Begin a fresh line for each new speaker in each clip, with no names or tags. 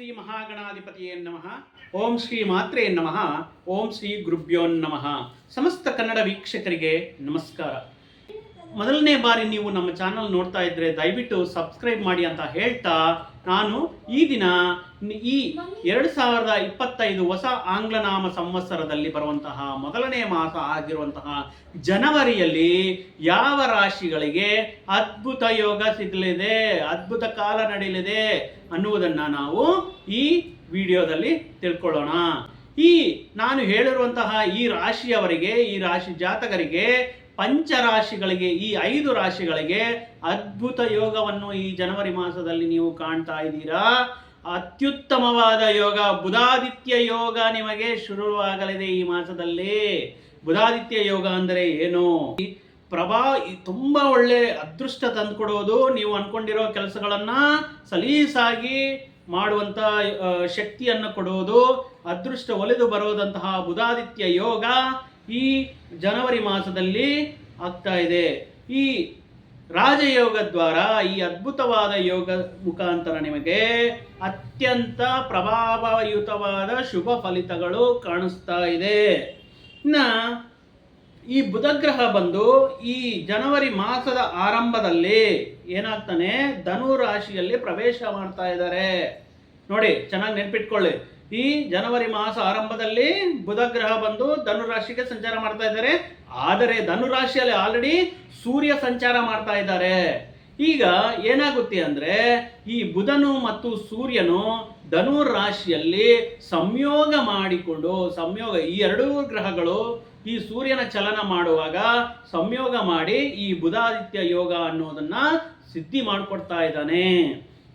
ಶ್ರೀ ಮಹಾಗಣಾಧಿಪತಿಯೇ ನಮಃ. ಓಂ ಶ್ರೀ ಮಾತ್ರೇ ನಮಃ. ಓಂ ಶ್ರೀ ಗುರುಭ್ಯೋನ್ನಮಃ ಸಮಸ್ತ ಕನ್ನಡ ವೀಕ್ಷಕರಿಗೆ ನಮಸ್ಕಾರ. ಮೊದಲನೇ ಬಾರಿ ನೀವು ನಮ್ಮ ಚಾನಲ್ ನೋಡ್ತಾ ಇದ್ರೆ ದಯವಿಟ್ಟು ಸಬ್ಸ್ಕ್ರೈಬ್ ಮಾಡಿ ಅಂತ ಹೇಳ್ತಾ ನಾನು ಈ ದಿನ ಈ ಎರಡು ಸಾವಿರದ ಇಪ್ಪತ್ತೈದು ಹೊಸ ಆಂಗ್ಲನಾಮ ಸಂವತ್ಸರದಲ್ಲಿ ಬರುವಂತಹ ಮೊದಲನೇ ಮಾಸ ಆಗಿರುವಂತಹ ಜನವರಿಯಲ್ಲಿ ಯಾವ ರಾಶಿಗಳಿಗೆ ಅದ್ಭುತ ಯೋಗ ಸಿಗಲಿದೆ, ಅದ್ಭುತ ಕಾಲ ನಡೆಯಲಿದೆ ಅನ್ನುವುದನ್ನು ನಾವು ಈ ವಿಡಿಯೋದಲ್ಲಿ ತಿಳ್ಕೊಳ್ಳೋಣ. ಈ ನಾನು ಹೇಳಿರುವಂತಹ ಈ ರಾಶಿಯವರಿಗೆ, ಈ ರಾಶಿ ಜಾತಕರಿಗೆ ಪಂಚರಾಶಿಗಳಿಗೆ ಈ ಐದು ರಾಶಿಗಳಿಗೆ ಅದ್ಭುತ ಯೋಗವನ್ನು ಈ ಜನವರಿ ಮಾಸದಲ್ಲಿ ನೀವು ಕಾಣ್ತಾ ಇದ್ದೀರಾ? ಅತ್ಯುತ್ತಮವಾದ ಯೋಗ ಬುಧಾದಿತ್ಯ ಯೋಗ ನಿಮಗೆ ಶುರುವಾಗಲಿದೆ ಈ ಮಾಸದಲ್ಲಿ. ಬುಧಾದಿತ್ಯ ಯೋಗ ಅಂದರೆ ಏನು? ಪ್ರಭಾ ತುಂಬ ಒಳ್ಳೆ ಅದೃಷ್ಟ ತಂದುಕೊಡೋದು. ನೀವು ಅನ್ಕೊಂಡಿರೋ ಕೆಲಸಗಳನ್ನ ಸಲೀಸಾಗಿ ಮಾಡುವಂತ ಆ, ಶಕ್ತಿಯನ್ನು ಕೊಡುವುದು ಅದೃಷ್ಟ ಒಲಿದು ಬರುವುದಂತಹ ಬುಧಾದಿತ್ಯ ಯೋಗ. ಈ ಜನವರಿ ಮಾಸದಲ್ಲಿ ಆಗ್ತಾ ಇದೆ. ಈ ರಾಜಯೋಗ ದ್ವಾರ, ಈ ಅದ್ಭುತವಾದ ಯೋಗ ಮುಖಾಂತರ ನಿಮಗೆ ಅತ್ಯಂತ ಪ್ರಭಾವಯುತವಾದ ಶುಭ ಫಲಿತಗಳು ಕಾಣಿಸ್ತಾ ಇದೆ. ಇನ್ನ ಈ ಬುಧಗ್ರಹ ಬಂದು ಈ ಜನವರಿ ಮಾಸದ ಆರಂಭದಲ್ಲಿ ಏನಾಗ್ತಾನೆ? ಧನು ರಾಶಿಯಲ್ಲಿ ಪ್ರವೇಶ ಮಾಡ್ತಾ ಇದ್ದಾರೆ. ನೋಡಿ, ಚೆನ್ನಾಗಿ ನೆನ್ಪಿಟ್ಕೊಳ್ಳಿ. ಈ ಜನವರಿ ಮಾಸ ಆರಂಭದಲ್ಲಿ ಬುಧಗ್ರಹ ಬಂದು ಧನುರಾಶಿಗೆ ಸಂಚಾರ ಮಾಡ್ತಾ ಇದ್ದಾರೆ. ಆದರೆ ಧನುರಾಶಿಯಲ್ಲಿ ಆಲ್ರೆಡಿ ಸೂರ್ಯ ಸಂಚಾರ ಮಾಡ್ತಾ ಇದ್ದಾರೆ. ಈಗ ಏನಾಗುತ್ತೆ ಅಂದ್ರೆ ಈ ಬುಧನು ಮತ್ತು ಸೂರ್ಯನು ಧನು ರಾಶಿಯಲ್ಲಿ ಸಂಯೋಗ ಮಾಡಿಕೊಂಡು, ಸಂಯೋಗ ಈ ಎರಡೂ ಗ್ರಹಗಳು ಈ ಸೂರ್ಯನ ಚಲನ ಮಾಡುವಾಗ ಸಂಯೋಗ ಮಾಡಿ ಈ ಬುಧಾದಿತ್ಯ ಯೋಗ ಅನ್ನೋದನ್ನ ಸಿದ್ಧಿ ಮಾಡಿಕೊಡ್ತಾ ಇದ್ದಾನೆ.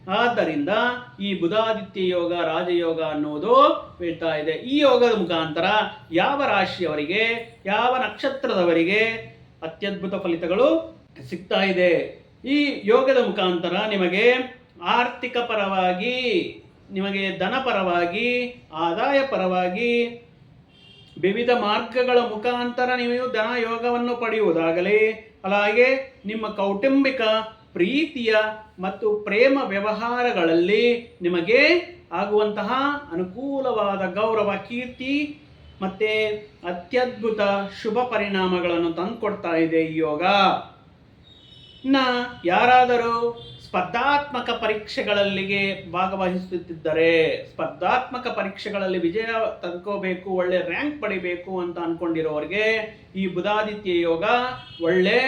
ಆದ್ದರಿಂದ ಈ ಬುಧಾದಿತ್ಯ ಯೋಗ, ರಾಜಯೋಗ ಅನ್ನೋದು ಹೇಳ್ತಾ ಇದೆ. ಈ ಯೋಗದ ಮುಖಾಂತರ ಯಾವ ರಾಶಿಯವರಿಗೆ, ಯಾವ ನಕ್ಷತ್ರದವರಿಗೆ ಅತ್ಯದ್ಭುತ ಫಲಿತಗಳು ಸಿಗ್ತಾ ಇದೆ? ಈ ಯೋಗದ ಮುಖಾಂತರ ನಿಮಗೆ ಆರ್ಥಿಕ ಪರವಾಗಿ, ನಿಮಗೆ ಧನ ಪರವಾಗಿ, ಆದಾಯ ಪರವಾಗಿ ವಿವಿಧ ಮಾರ್ಗಗಳ ಮುಖಾಂತರ ನೀವು ಧನ ಯೋಗವನ್ನು ಪಡೆಯುವುದಾಗಲಿ ಹಾಗೆ ನಿಮ್ಮ ಕೌಟುಂಬಿಕ ಪ್ರೀತಿಯ ಮತ್ತು ಪ್ರೇಮ ವ್ಯವಹಾರಗಳಲ್ಲಿ ನಿಮಗೆ ಆಗುವಂತಹ ಅನುಕೂಲವಾದ ಗೌರವ, ಕೀರ್ತಿ ಮತ್ತೆ ಅತ್ಯದ್ಭುತ ಶುಭ ಪರಿಣಾಮಗಳನ್ನು ತಂದುಕೊಡ್ತಾ ಇದೆ ಈ ಯೋಗ. ಇನ್ನ ಯಾರಾದರೂ ಸ್ಪರ್ಧಾತ್ಮಕ ಪರೀಕ್ಷೆಗಳಲ್ಲಿಗೆ ಭಾಗವಹಿಸುತ್ತಿದ್ದರೆ, ಸ್ಪರ್ಧಾತ್ಮಕ ಪರೀಕ್ಷೆಗಳಲ್ಲಿ ವಿಜಯ ತಂದ್ಕೋಬೇಕು ಒಳ್ಳೆ ರ್ಯಾಂಕ್ ಪಡಿಬೇಕು ಅಂತ ಅಂದ್ಕೊಂಡಿರೋರಿಗೆ ಈ ಬುಧಾದಿತ್ಯ ಯೋಗ ಒಳ್ಳೆ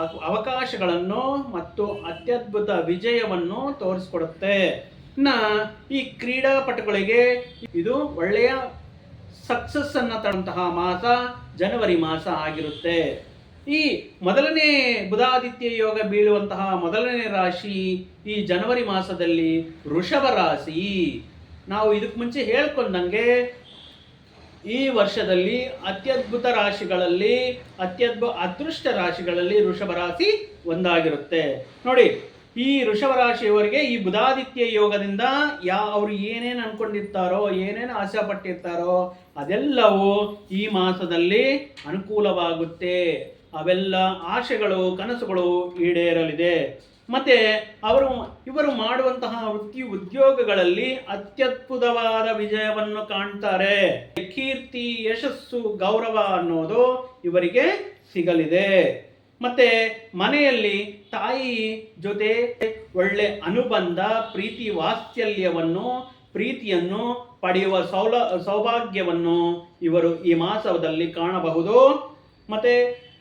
ಅವಕಾಶಗಳನ್ನು ಮತ್ತು ಅತ್ಯದ್ಭುತ ವಿಜಯವನ್ನು ತೋರಿಸ್ಕೊಡುತ್ತೆ. ಇನ್ನ ಈ ಕ್ರೀಡಾಪಟುಗಳಿಗೆ ಇದು ಒಳ್ಳೆಯ ಸಕ್ಸಸ್ ಅನ್ನ ತರುವಂತಹ ಮಾಸ ಜನವರಿ ಮಾಸ ಆಗಿರುತ್ತೆ. ಈ ಮೊದಲನೇ ಬುಧಾದಿತ್ಯ ಯೋಗ ಬೀಳುವಂತಹ ಮೊದಲನೇ ರಾಶಿ ಈ ಜನವರಿ ಮಾಸದಲ್ಲಿ ವೃಷಭ ರಾಶಿ. ನಾವು ಇದಕ್ಕೆ ಮುಂಚೆ ಹೇಳ್ಕೊಂಡಂಗೆ ಈ ವರ್ಷದಲ್ಲಿ ಅತ್ಯದ್ಭುತ ರಾಶಿಗಳಲ್ಲಿ ಅತ್ಯದ್ಭುತ ಅದೃಷ್ಟ ರಾಶಿಗಳಲ್ಲಿ ವೃಷಭ ರಾಶಿ ಒಂದಾಗಿರುತ್ತೆ. ನೋಡಿ, ಈ ವೃಷಭ ರಾಶಿಯವರಿಗೆ ಈ ಬುಧಾದಿತ್ಯ ಯೋಗದಿಂದ ಯಾ, ಅವರು ಏನೇನು ಅನ್ಕೊಂಡಿರ್ತಾರೋ, ಏನೇನು ಆಸೆ ಪಟ್ಟಿರ್ತಾರೋ, ಅದೆಲ್ಲವೂ ಈ ಮಾಸದಲ್ಲಿ ಅನುಕೂಲವಾಗುತ್ತೆ. ಅವೆಲ್ಲ ಆಶೆಗಳು, ಕನಸುಗಳು ಈಡೇರಲಿದೆ. ಮತ್ತೆ ಅವರು, ಇವರು ಮಾಡುವಂತಹ ವೃತ್ತಿ ಉದ್ಯೋಗಗಳಲ್ಲಿ ಅತ್ಯದ್ಭುತವಾದ ವಿಜಯವನ್ನು ಕಾಣ್ತಾರೆ. ಕೀರ್ತಿ, ಯಶಸ್ಸು, ಗೌರವ ಅನ್ನೋದು ಇವರಿಗೆ ಸಿಗಲಿದೆ. ಮತ್ತೆ ಮನೆಯಲ್ಲಿ ತಾಯಿ ಜೊತೆ ಒಳ್ಳೆ ಅನುಬಂಧ, ಪ್ರೀತಿ, ವಾತ್ಸಲ್ಯವನ್ನು, ಪ್ರೀತಿಯನ್ನು ಪಡೆಯುವ ಸೌಲ, ಸೌಭಾಗ್ಯವನ್ನು ಇವರು ಈ ಮಾಸದಲ್ಲಿ ಕಾಣಬಹುದು. ಮತ್ತೆ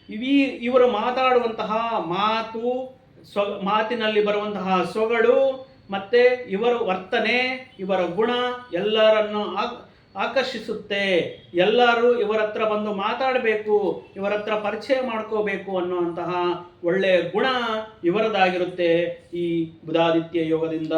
ಇವಿ, ಇವರು ಮಾತಾಡುವಂತಹ ಮಾತು ಸ್ವ ಮಾತಿನಲ್ಲಿ ಬರುವಂತಹ ಸೊಗಡು ಮತ್ತೆ ಇವರ ವರ್ತನೆ, ಇವರ ಗುಣ ಎಲ್ಲರನ್ನು ಆಕ್- ಆಕರ್ಷಿಸುತ್ತೆ. ಎಲ್ಲರೂ ಇವರ ಹತ್ರ ಬಂದು ಮಾತಾಡಬೇಕು, ಇವರ ಹತ್ರ ಪರಿಚಯ ಮಾಡ್ಕೋಬೇಕು ಅನ್ನುವಂತಹ ಒಳ್ಳೆಯ ಗುಣ ಇವರದಾಗಿರುತ್ತೆ ಈ ಬುಧಾದಿತ್ಯ ಯೋಗದಿಂದ.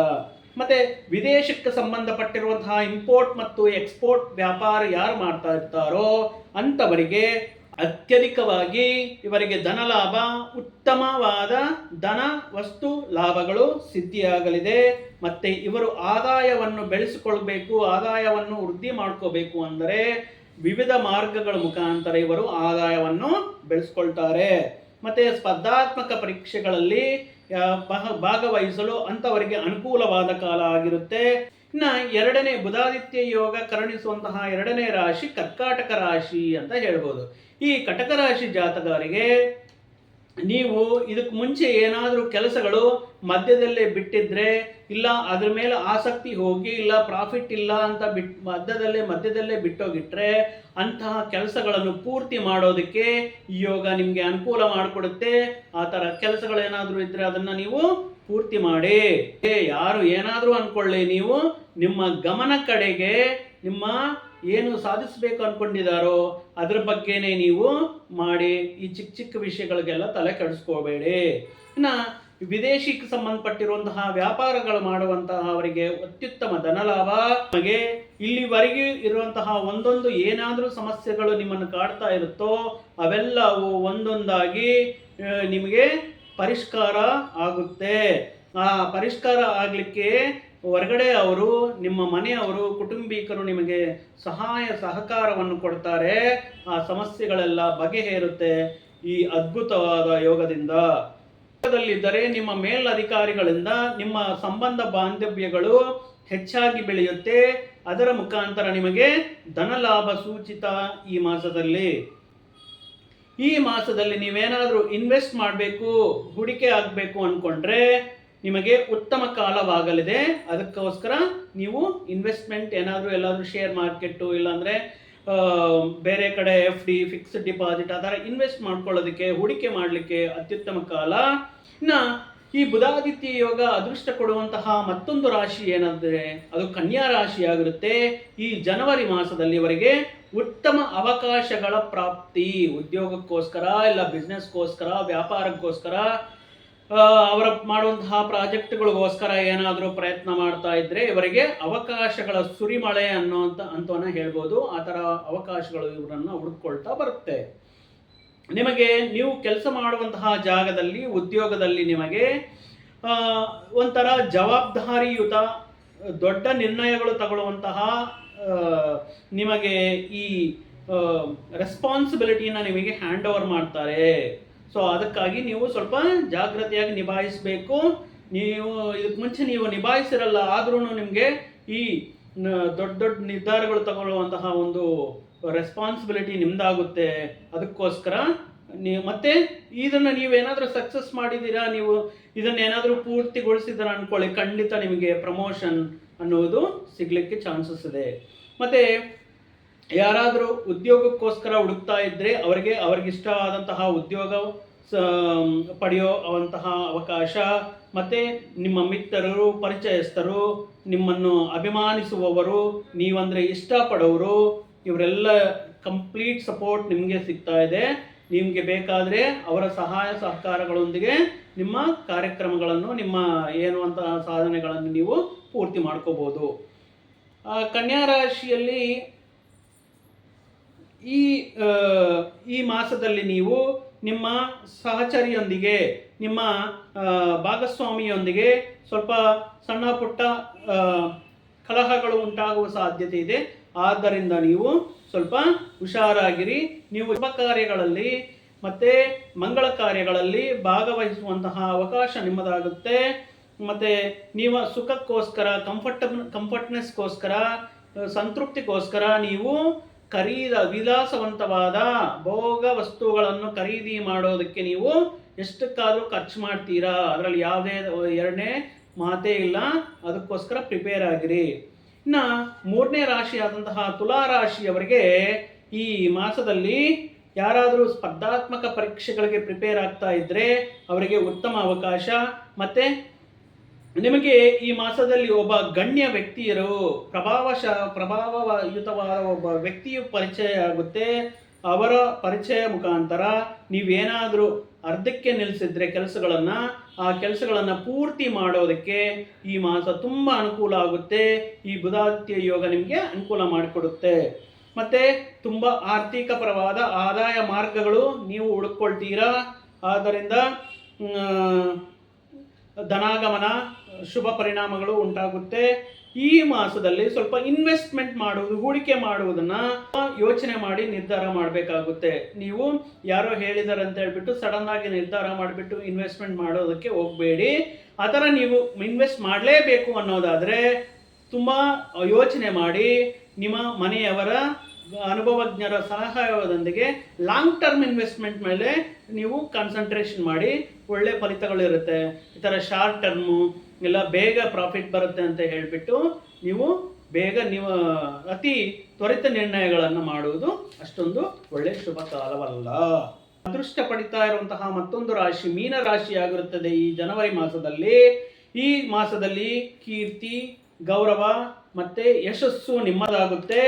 ಮತ್ತೆ ವಿದೇಶಕ್ಕೆ ಸಂಬಂಧಪಟ್ಟಿರುವಂತಹ ಇಂಪೋರ್ಟ್ ಮತ್ತು ಎಕ್ಸ್ಪೋರ್ಟ್ ವ್ಯಾಪಾರ ಯಾರು ಮಾಡ್ತಾ ಇರ್ತಾರೋ ಅಂಥವರಿಗೆ ಅತ್ಯಧಿಕವಾಗಿ ಇವರಿಗೆ ಧನ ಲಾಭ ಉತ್ತಮವಾದ ಧನ ವಸ್ತು ಲಾಭಗಳು ಸಿದ್ಧಿಯಾಗಲಿದೆ. ಮತ್ತೆ ಇವರು ಆದಾಯವನ್ನು ಬೆಳೆಸಿಕೊಳ್ಬೇಕು, ಆದಾಯವನ್ನು ವೃದ್ಧಿ ಮಾಡ್ಕೋಬೇಕು ಅಂದರೆ ವಿವಿಧ ಮಾರ್ಗಗಳ ಮುಖಾಂತರ ಇವರು ಆದಾಯವನ್ನು ಬೆಳೆಸ್ಕೊಳ್ತಾರೆ. ಮತ್ತೆ ಸ್ಪರ್ಧಾತ್ಮಕ ಪರೀಕ್ಷೆಗಳಲ್ಲಿ ಭಾಗ- ಭಾಗವಹಿಸಲು ಅಂಥವರಿಗೆ ಅನುಕೂಲವಾದ ಕಾಲ ಆಗಿರುತ್ತೆ. ಇನ್ನ ಎರಡನೇ ಬುಧಾದಿತ್ಯ ಯೋಗ ಕರುಣಿಸುವಂತಹ ಎರಡನೇ ರಾಶಿ ಕರ್ಕಾಟಕ ರಾಶಿ ಅಂತ ಹೇಳ್ಬೋದು. ಈ ಕಟಕರಾಶಿ ಜಾತಕರಿಗೆ ನೀವು ಇದಕ್ಕೆ ಮುಂಚೆ ಏನಾದರೂ ಕೆಲಸಗಳು ಮಧ್ಯದಲ್ಲೇ ಬಿಟ್ಟಿದ್ರೆ ಇಲ್ಲ, ಅದ್ರ ಮೇಲೆ ಆಸಕ್ತಿ ಹೋಗಿ ಇಲ್ಲ ಪ್ರಾಫಿಟ್ ಇಲ್ಲ ಅಂತ ಬಿಟ್, ಮಧ್ಯದಲ್ಲೇ ಮಧ್ಯದಲ್ಲೇ ಬಿಟ್ಟೋಗಿಟ್ರೆ ಅಂತಹ ಕೆಲಸಗಳನ್ನು ಪೂರ್ತಿ ಮಾಡೋದಕ್ಕೆ ಈ ಯೋಗ ನಿಮಗೆ ಅನುಕೂಲ ಮಾಡಿಕೊಡುತ್ತೆ. ಆ ಥರ ಕೆಲಸಗಳೇನಾದರೂ ಇದ್ದರೆ ಅದನ್ನು ನೀವು ಪೂರ್ತಿ ಮಾಡಿ. ಯಾರು ಏನಾದರೂ ಅನ್ಕೊಳ್ಳಿ ನೀವು. ನಿಮ್ಮ ಗಮನ ಕಡೆಗೆ ನಿಮ್ಮ ಏನು ಸಾಧಿಸಬೇಕು ಅನ್ಕೊಂಡಿದ್ದಾರೋ ಅದ್ರ ಬಗ್ಗೆನೇ ನೀವು ಮಾಡಿ ಈ ಚಿಕ್ಕ ಚಿಕ್ಕ ವಿಷಯಗಳಿಗೆಲ್ಲ ತಲೆ ಕೆಡಿಸ್ಕೋಬೇಡಿ. ಇನ್ನ ವಿದೇಶಿಗೆ ಸಂಬಂಧಪಟ್ಟಿರುವಂತಹ ವ್ಯಾಪಾರಗಳು ಮಾಡುವಂತಹ ಅವರಿಗೆ ಅತ್ಯುತ್ತಮ ಧನಲಾಭ. ನಮಗೆ ಇಲ್ಲಿವರೆಗೆ ಇರುವಂತಹ ಒಂದೊಂದು ಏನಾದರೂ ಸಮಸ್ಯೆಗಳು ನಿಮ್ಮನ್ನು ಕಾಡ್ತಾ ಇರುತ್ತೋ ಅವೆಲ್ಲವೂ ಒಂದೊಂದಾಗಿ ನಿಮಗೆ ಪರಿಷ್ಕಾರ ಆಗುತ್ತೆ. ಆ ಪರಿಷ್ಕಾರ ಆಗಲಿಕ್ಕೆ ಹೊರಗಡೆ ಅವರು, ನಿಮ್ಮ ಮನೆಯವರು, ಕುಟುಂಬಿಕರು ನಿಮಗೆ ಸಹಾಯ ಸಹಕಾರವನ್ನು ಕೊಡ್ತಾರೆ. ಆ ಸಮಸ್ಯೆಗಳೆಲ್ಲ ಬಗೆಹೇರುತ್ತೆ ಈ ಅದ್ಭುತವಾದ ಯೋಗದಿಂದ. ಯೋಗದಲ್ಲಿದ್ದರೆ ನಿಮ್ಮ ಮೇಲಧಿಕಾರಿಗಳಿಂದ ನಿಮ್ಮ ಸಂಬಂಧ ಬಾಂಧವ್ಯಗಳು ಹೆಚ್ಚಾಗಿ ಬೆಳೆಯುತ್ತೆ. ಅದರ ಮುಖಾಂತರ ನಿಮಗೆ ಧನಲಾಭ ಸೂಚಿತ ಈ ಮಾಸದಲ್ಲಿ. ಈ ಮಾಸದಲ್ಲಿ ನೀವೇನಾದರೂ ಇನ್ವೆಸ್ಟ್ ಮಾಡಬೇಕು, ಹೂಡಿಕೆ ಆಗಬೇಕು ಅಂದ್ಕೊಂಡ್ರೆ ನಿಮಗೆ ಉತ್ತಮ ಕಾಲವಾಗಲಿದೆ. ಅದಕ್ಕೋಸ್ಕರ ನೀವು ಇನ್ವೆಸ್ಟ್ಮೆಂಟ್ ಏನಾದರೂ ಎಲ್ಲಾದರೂ ಶೇರ್ ಮಾರ್ಕೆಟು ಇಲ್ಲಾಂದರೆ ಬೇರೆ ಕಡೆ ಎಫ್ ಡಿ, ಫಿಕ್ಸ್ಡ್ ಡಿಪಾಸಿಟ್ ಆ ಥರ ಇನ್ವೆಸ್ಟ್ ಮಾಡ್ಕೊಳ್ಳೋದಕ್ಕೆ, ಹೂಡಿಕೆ ಮಾಡಲಿಕ್ಕೆ ಅತ್ಯುತ್ತಮ ಕಾಲ. ಇನ್ನು ಈ ಬುಧಾದಿತ್ಯ ಯೋಗ ಅದೃಷ್ಟ ಕೊಡುವಂತಹ ಮತ್ತೊಂದು ರಾಶಿ ಏನಂದರೆ, ಅದು ಕನ್ಯಾ ರಾಶಿಯಾಗಿರುತ್ತೆ. ಈ ಜನವರಿ ಮಾಸದಲ್ಲಿ ಇವರಿಗೆ ಉತ್ತಮ ಅವಕಾಶಗಳ ಪ್ರಾಪ್ತಿ, ಉದ್ಯೋಗಕ್ಕೋಸ್ಕರ ಇಲ್ಲ ಬಿಸ್ನೆಸ್ಗೋಸ್ಕರ ವ್ಯಾಪಾರಕ್ಕೋಸ್ಕರ ಅವರ ಮಾಡುವಂತಹ ಪ್ರಾಜೆಕ್ಟ್ಗಳಿಗೋಸ್ಕರ ಏನಾದರೂ ಪ್ರಯತ್ನ ಮಾಡ್ತಾ ಇದ್ರೆ ಇವರಿಗೆ ಅವಕಾಶಗಳ ಸುರಿಮಳೆ ಅನ್ನೋಂಥ ಅಂತವನ್ನ ಹೇಳ್ಬೋದು. ಆ ಥರ ಅವಕಾಶಗಳು ಇವರನ್ನು ಹುಡ್ಕೊಳ್ತಾ ಬರುತ್ತೆ. ನಿಮಗೆ ನೀವು ಕೆಲಸ ಮಾಡುವಂತಹ ಜಾಗದಲ್ಲಿ, ಉದ್ಯೋಗದಲ್ಲಿ ನಿಮಗೆ ಒಂಥರ ಜವಾಬ್ದಾರಿಯುತ, ದೊಡ್ಡ ನಿರ್ಣಯಗಳು ತಗೊಳ್ಳುವಂತಹ ನಿಮಗೆ ಈ ರೆಸ್ಪಾನ್ಸಿಬಿಲಿಟಿನ ನಿಮಗೆ ಹ್ಯಾಂಡ್ ಓವರ್ ಮಾಡ್ತಾರೆ. ಸೊ ಅದಕ್ಕಾಗಿ ನೀವು ಸ್ವಲ್ಪ ಜಾಗ್ರತೆಯಾಗಿ ನಿಭಾಯಿಸಬೇಕು. ನೀವು ಇದಕ್ಕೆ ಮುಂಚೆ ನೀವು ನಿಭಾಯಿಸಿರಲ್ಲ ಆದ್ರೂ ನಿಮಗೆ ಈ ದೊಡ್ಡ ದೊಡ್ಡ ನಿರ್ಧಾರಗಳು ತಗೊಳ್ಳುವಂತಹ ಒಂದು ರೆಸ್ಪಾನ್ಸಿಬಿಲಿಟಿ ನಿಮ್ದಾಗುತ್ತೆ. ಅದಕ್ಕೋಸ್ಕರ ನೀವು ಮತ್ತೆ ಇದನ್ನು ನೀವೇನಾದರೂ ಸಕ್ಸಸ್ ಮಾಡಿದ್ದೀರಾ? ನೀವು ಇದನ್ನ ಏನಾದರೂ ಪೂರ್ತಿಗೊಳಿಸಿದ್ದೀರಾ ಅನ್ಕೊಳ್ಳಿ. ಖಂಡಿತ ನಿಮಗೆ ಪ್ರಮೋಷನ್ ಅನ್ನುವುದು ಸಿಗಲಿಕ್ಕೆ ಚಾನ್ಸಸ್ ಇದೆ. ಮತ್ತೆ ಯಾರಾದರೂ ಉದ್ಯೋಗಕ್ಕೋಸ್ಕರ ಹುಡುಕ್ತಾ ಇದ್ದರೆ ಅವರಿಗೆ ಅವ್ರಿಗಿಷ್ಟ ಆದಂತಹ ಉದ್ಯೋಗ, ಸ- ಪಡೆಯೋ ಅಂತಹ ಅವಕಾಶ, ಮತ್ತೆ ನಿಮ್ಮ ಮಿತ್ರರು, ಪರಿಚಯಸ್ಥರು, ನಿಮ್ಮನ್ನು ಅಭಿಮಾನಿಸುವವರು, ನೀವಂದರೆ ಇಷ್ಟಪಡೋರು, ಇವರೆಲ್ಲ ಕಂಪ್ಲೀಟ್ ಸಪೋರ್ಟ್ ನಿಮಗೆ ಸಿಗ್ತಾ ಇದೆ. ನಿಮಗೆ ಬೇಕಾದರೆ ಅವರ ಸಹಾಯ ಸಹಕಾರಗಳೊಂದಿಗೆ ನಿಮ್ಮ ಕಾರ್ಯಕ್ರಮಗಳನ್ನು, ನಿಮ್ಮ ಏನು ಅಂತಹ ಸಾಧನೆಗಳನ್ನು ನೀವು ಪೂರ್ತಿ ಮಾಡ್ಕೋಬೋದು. ಕನ್ಯಾ ರಾಶಿಯಲ್ಲಿ ಈ ಈ ಮಾಸದಲ್ಲಿ ನೀವು ನಿಮ್ಮ ಸಹಚರಿಯೊಂದಿಗೆ, ನಿಮ್ಮ ಭಾಗಸ್ವಾಮಿಯೊಂದಿಗೆ ಸ್ವಲ್ಪ ಸಣ್ಣ ಪುಟ್ಟ ಕಲಹಗಳು ಉಂಟಾಗುವ ಸಾಧ್ಯತೆ ಇದೆ. ಆದ್ದರಿಂದ ನೀವು ಸ್ವಲ್ಪ ಹುಷಾರಾಗಿರಿ. ನೀವು ಶುಭ ಕಾರ್ಯಗಳಲ್ಲಿ ಮತ್ತೆ ಮಂಗಳ ಕಾರ್ಯಗಳಲ್ಲಿ ಭಾಗವಹಿಸುವಂತಹ ಅವಕಾಶ ನಿಮ್ಮದಾಗುತ್ತೆ. ಮತ್ತೆ ನೀವು ಸುಖಕ್ಕೋಸ್ಕರ ಕಂಫರ್ಟಬಲ್ ಕಂಫರ್ಟ್ನೆಸ್ಗೋಸ್ಕರ ಸಂತೃಪ್ತಿಗೋಸ್ಕರ ನೀವು ಖರೀದ, ವಿಲಾಸವಂತವಾದ ಭೋಗ ವಸ್ತುಗಳನ್ನು ಖರೀದಿ ಮಾಡೋದಕ್ಕೆ ನೀವು ಎಷ್ಟಕ್ಕಾದರೂ ಖರ್ಚು ಮಾಡ್ತೀರಾ? ಅದರಲ್ಲಿ ಯಾವುದೇ ಎರಡನೇ ಮಾತೇ ಇಲ್ಲ. ಅದಕ್ಕೋಸ್ಕರ ಪ್ರಿಪೇರ್ ಆಗಿರಿ. ಇನ್ನು ಮೂರನೇ ರಾಶಿಯಾದಂತಹ ತುಲಾ ರಾಶಿಯವರಿಗೆ ಈ ಮಾಸದಲ್ಲಿ ಯಾರಾದರೂ ಸ್ಪರ್ಧಾತ್ಮಕ ಪರೀಕ್ಷೆಗಳಿಗೆ ಪ್ರಿಪೇರ್ ಆಗ್ತಾ ಇದ್ದರೆ ಅವರಿಗೆ ಉತ್ತಮ ಅವಕಾಶ. ಮತ್ತೆ ನಿಮಗೆ ಈ ಮಾಸದಲ್ಲಿ ಒಬ್ಬ ಗಣ್ಯ ವ್ಯಕ್ತಿಯರು ಪ್ರಭಾವಶ ಪ್ರಭಾವಯುತವಾದ ಒಬ್ಬ ವ್ಯಕ್ತಿಯು ಪರಿಚಯ ಆಗುತ್ತೆ. ಅವರ ಪರಿಚಯ ಮುಖಾಂತರ ನೀವೇನಾದರೂ ಅರ್ಧಕ್ಕೆ ನಿಲ್ಲಿಸಿದ್ರೆ ಕೆಲಸಗಳನ್ನು, ಆ ಕೆಲಸಗಳನ್ನು ಪೂರ್ತಿ ಮಾಡೋದಕ್ಕೆ ಈ ಮಾಸ ತುಂಬ ಅನುಕೂಲ ಆಗುತ್ತೆ. ಈ ಬುಧಾತ್ಯ ಯೋಗ ನಿಮಗೆ ಅನುಕೂಲ ಮಾಡಿಕೊಡುತ್ತೆ. ಮತ್ತು ತುಂಬ ಆರ್ಥಿಕ ಪರವಾದ ಆದಾಯ ಮಾರ್ಗಗಳು ನೀವು ಹುಡುಕೊಳ್ತೀರಾ ಆದ್ದರಿಂದ ಧನಾಗಮನ ಶುಭ ಪರಿಣಾಮಗಳು ಉಂಟಾಗುತ್ತೆ. ಈ ಮಾಸದಲ್ಲಿ ಸ್ವಲ್ಪ ಇನ್ವೆಸ್ಟ್ಮೆಂಟ್ ಮಾಡುವುದು, ಹೂಡಿಕೆ ಮಾಡುವುದನ್ನ ಯೋಚನೆ ಮಾಡಿ ನಿರ್ಧಾರ ಮಾಡಬೇಕಾಗುತ್ತೆ. ನೀವು ಯಾರೋ ಹೇಳಿದಾರೆ ಅಂತ ಹೇಳ್ಬಿಟ್ಟು ಸಡನ್ ಆಗಿ ನಿರ್ಧಾರ ಮಾಡಿಬಿಟ್ಟು ಇನ್ವೆಸ್ಟ್ಮೆಂಟ್ ಮಾಡೋದಕ್ಕೆ ಹೋಗಬೇಡಿ. ಆ ಥರ ನೀವು ಇನ್ವೆಸ್ಟ್ ಮಾಡಲೇಬೇಕು ಅನ್ನೋದಾದರೆ ತುಂಬ ಯೋಚನೆ ಮಾಡಿ ನಿಮ್ಮ ಮನೆಯವರ ಅನುಭವಜ್ಞರ ಸಹಾಯದೊಂದಿಗೆ ಲಾಂಗ್ ಟರ್ಮ್ ಇನ್ವೆಸ್ಟ್ಮೆಂಟ್ ಮೇಲೆ ನೀವು ಕಾನ್ಸಂಟ್ರೇಷನ್ ಮಾಡಿ. ಒಳ್ಳೆ ಫಲಿತಗಳಿರುತ್ತೆ ಈ ಥರ ಶಾರ್ಟ್ ಟರ್ಮು ಎಲ್ಲ ಬೇಗ ಪ್ರಾಫಿಟ್ ಬರುತ್ತೆ ಅಂತ ಹೇಳಿಬಿಟ್ಟು ನೀವು ಬೇಗ ನೀವು, ಅತಿ ತ್ವರಿತ ನಿರ್ಣಯಗಳನ್ನು ಮಾಡುವುದು ಅಷ್ಟೊಂದು ಒಳ್ಳೆ ಶುಭ ಕಾಲವಲ್ಲ. ಅದೃಷ್ಟ ಪಡಿತಾ ಇರುವಂತಹ ಮತ್ತೊಂದು ರಾಶಿ, ಮೀನ ರಾಶಿಯಾಗಿರುತ್ತದೆ ಈ ಜನವರಿ ಮಾಸದಲ್ಲಿ. ಈ ಮಾಸದಲ್ಲಿ ಕೀರ್ತಿ, ಗೌರವ ಮತ್ತೆ ಯಶಸ್ಸು ನಿಮ್ಮದಾಗುತ್ತೆ.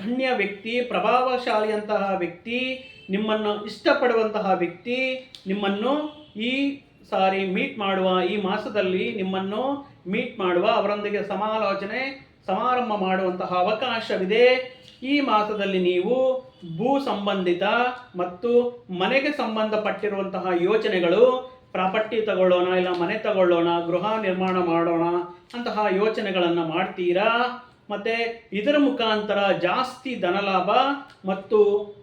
ಗಣ್ಯ ವ್ಯಕ್ತಿ, ಪ್ರಭಾವಶಾಲಿಯಂತಹ ವ್ಯಕ್ತಿ, ನಿಮ್ಮನ್ನು ಇಷ್ಟಪಡುವಂತಹ ವ್ಯಕ್ತಿ, ನಿಮ್ಮನ್ನು ಈ ಸಾರಿ ಮೀಟ್ ಮಾಡುವ ಈ ಮಾಸದಲ್ಲಿ ನಿಮ್ಮನ್ನು ಮೀಟ್ ಮಾಡುವ ಅವರೊಂದಿಗೆ ಸಮಾಲೋಚನೆ, ಸಮಾರಂಭ ಮಾಡುವಂತಹ ಅವಕಾಶವಿದೆ. ಈ ಮಾಸದಲ್ಲಿ ನೀವು ಭೂ ಸಂಬಂಧಿತ ಮತ್ತು ಮನೆಗೆ ಸಂಬಂಧಪಟ್ಟಿರುವಂತಹ ಯೋಚನೆಗಳು, ಪ್ರಾಪರ್ಟಿ ತಗೊಳ್ಳೋಣ ಇಲ್ಲ ಮನೆ ತಗೊಳ್ಳೋಣ, ಗೃಹ ನಿರ್ಮಾಣ ಮಾಡೋಣ ಅಂತಹ ಯೋಚನೆಗಳನ್ನು ಮಾಡ್ತೀರಾ? ಮತ್ತೆ ಇದರ ಮುಖಾಂತರ ಜಾಸ್ತಿ ಧನಲಾಭ ಮತ್ತು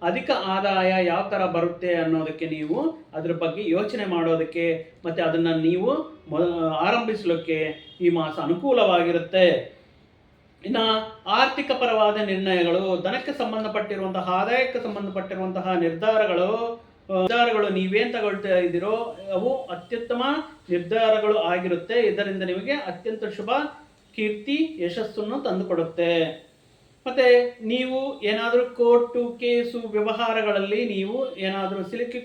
ಅಧಿಕ ಆದಾಯ ಯಾವ ಥರ ಬರುತ್ತೆ ಅನ್ನೋದಕ್ಕೆ ನೀವು ಅದ್ರ ಬಗ್ಗೆ ಯೋಚನೆ ಮಾಡೋದಕ್ಕೆ ಮತ್ತೆ ಅದನ್ನು ನೀವು ಆರಂಭಿಸಲಿಕ್ಕೆ ಈ ಮಾಸ ಅನುಕೂಲವಾಗಿರುತ್ತೆ. ಇನ್ನು ಆರ್ಥಿಕ ಪರವಾದ ನಿರ್ಣಯಗಳು, ಧನಕ್ಕೆ ಸಂಬಂಧಪಟ್ಟಿರುವಂತಹ, ಆದಾಯಕ್ಕೆ ಸಂಬಂಧಪಟ್ಟಿರುವಂತಹ ನಿರ್ಧಾರಗಳು ನಿರ್ಧಾರಗಳು ನೀವೇನು ತಗೊಳ್ತಾ ಇದ್ದೀರೋ ಅವು ಅತ್ಯುತ್ತಮ ನಿರ್ಧಾರಗಳು ಆಗಿರುತ್ತೆ. ಇದರಿಂದ ನಿಮಗೆ ಅತ್ಯಂತ ಶುಭ ಕೀರ್ತಿ ಯಶಸ್ಸನ್ನು ತಂದುಕೊಡುತ್ತೆ. ಮತ್ತೆ ನೀವು ಏನಾದರೂ ಕೋರ್ಟು ಕೇಸು ವ್ಯವಹಾರಗಳಲ್ಲಿ ನೀವು ಏನಾದರೂ ಸಿಲುಕಿ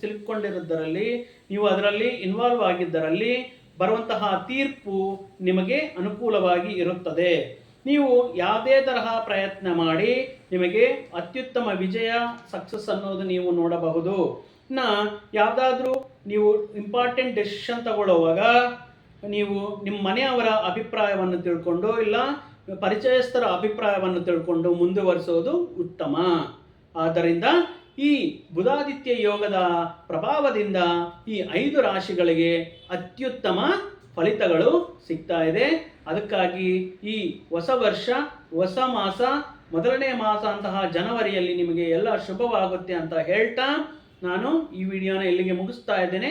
ಸಿಲುಕೊಂಡಿರೋದರಲ್ಲಿ ನೀವು ಅದರಲ್ಲಿ ಇನ್ವಾಲ್ವ್ ಆಗಿದ್ದರಲ್ಲಿ ಬರುವಂತಹ ತೀರ್ಪು ನಿಮಗೆ ಅನುಕೂಲವಾಗಿ ಇರುತ್ತದೆ. ನೀವು ಯಾವುದೇ ತರಹ ಪ್ರಯತ್ನ ಮಾಡಿ ನಿಮಗೆ ಅತ್ಯುತ್ತಮ ವಿಜಯ ಸಕ್ಸಸ್ ಅನ್ನೋದು ನೀವು ನೋಡಬಹುದು. ಇನ್ನು ಯಾವುದಾದ್ರೂ ನೀವು ಇಂಪಾರ್ಟೆಂಟ್ ಡೆಸಿಷನ್ ತಗೊಳ್ಳುವಾಗ ನೀವು ನಿಮ್ಮ ಮನೆಯವರ ಅಭಿಪ್ರಾಯವನ್ನು ತಿಳ್ಕೊಂಡು ಇಲ್ಲ ಪರಿಚಯಸ್ಥರ ಅಭಿಪ್ರಾಯವನ್ನು ತಿಳ್ಕೊಂಡು ಮುಂದುವರಿಸೋದು ಉತ್ತಮ. ಆದ್ದರಿಂದ ಈ ಬುಧಾದಿತ್ಯ ಯೋಗದ ಪ್ರಭಾವದಿಂದ ಈ ಐದು ರಾಶಿಗಳಿಗೆ ಅತ್ಯುತ್ತಮ ಫಲಿತಗಳು ಸಿಗ್ತಾ ಇದೆ. ಅದಕ್ಕಾಗಿ ಈ ಹೊಸ ವರ್ಷ, ಹೊಸ ಮಾಸ, ಮೊದಲನೇ ಮಾಸ ಅಂತಹ ಜನವರಿಯಲ್ಲಿ ನಿಮಗೆ ಎಲ್ಲ ಶುಭವಾಗುತ್ತೆ ಅಂತ ಹೇಳ್ತಾ ನಾನು ಈ ವಿಡಿಯೋನ ಇಲ್ಲಿಗೆ ಮುಗಿಸ್ತಾ ಇದ್ದೇನೆ.